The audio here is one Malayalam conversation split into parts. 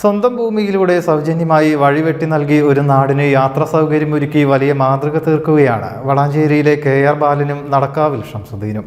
സ്വന്തം ഭൂമിയിലൂടെ സൗജന്യമായി വഴിവെട്ടി നൽകി ഒരു നാടിന് യാത്രാ സൗകര്യമൊരുക്കി വലിയ മാതൃക തീർക്കുകയാണ്. വളാഞ്ചേരിയിലെ കെ ആർ ബാലനും നടക്കാവിൽ ഷംസുദ്ദീനും.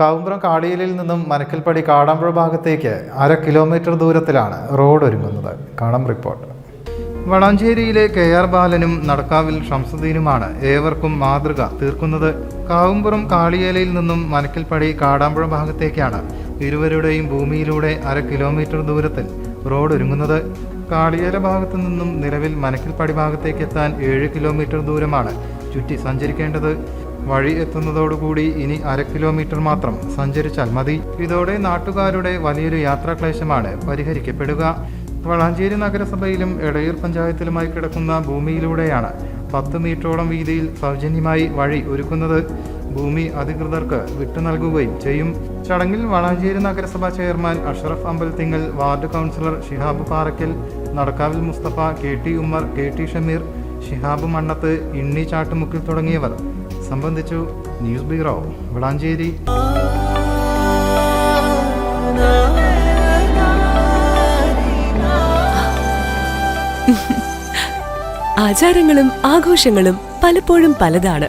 കാവുമ്പുറം കാടിയലിൽ നിന്നും മനക്കൽപ്പടി കാടാമ്പുഴ ഭാഗത്തേക്ക് അര കിലോമീറ്റർ ദൂരത്തിലാണ് റോഡ് ഒരുങ്ങുന്നത്. കാണാം റിപ്പോർട്ട്. വളാഞ്ചേരിയിലെ കെ ആർ ബാലനും നടക്കാവിൽ ഷംസുദ്ദീനുമാണ് ഏവർക്കും മാതൃക തീർക്കുന്നത്. കാവുംപുറം കാളിയേലയിൽ നിന്നും മനക്കൽപ്പടി കാടാമ്പുഴ ഭാഗത്തേക്കാണ്. ഇരുവരുടെയും ഭൂമിയിലൂടെ അര കിലോമീറ്റർ ദൂരത്തിൽ റോഡ് ഒരുങ്ങുന്നത് കാളിയേല ഭാഗത്തു നിന്നും നിലവിൽ മനക്കിൽപ്പടി ഭാഗത്തേക്ക് എത്താൻ ഏഴ് കിലോമീറ്റർ ദൂരമാണ് ചുറ്റി സഞ്ചരിക്കേണ്ടത്. വഴി എത്തുന്നതോടുകൂടി ഇനി അര കിലോമീറ്റർ മാത്രം സഞ്ചരിച്ചാൽ മതി. ഇതോടെ നാട്ടുകാരുടെ വലിയൊരു യാത്രാക്ലേശമാണ് പരിഹരിക്കപ്പെടുക. വളാഞ്ചേരി നഗരസഭയിലും എടയൂർ പഞ്ചായത്തിലുമായി കിടക്കുന്ന ഭൂമിയിലൂടെയാണ് പത്ത് മീറ്ററോളം വീതിയിൽ സൗജന്യമായി വഴി ഒരുക്കുന്നത്. ഭൂമി അധികൃതർക്ക് വിട്ടു നൽകുകയും ചെയ്യും. ചടങ്ങിൽ വളാഞ്ചേരി നഗരസഭാ chairman Ashraf Ambalathingal ward councillor Shihab Parakkal നടക്കാവിൽ Musthafa K T Ummer K T Shameer Shihab Mannath Inni ചാട്ടുമുക്കിൽ തുടങ്ങിയവർ. സംബന്ധിച്ചു ന്യൂസ് ബ്യൂറോ വളാഞ്ചേരി. ആചാരങ്ങളും ആഘോഷങ്ങളും പലപ്പോഴും പലതാണ്.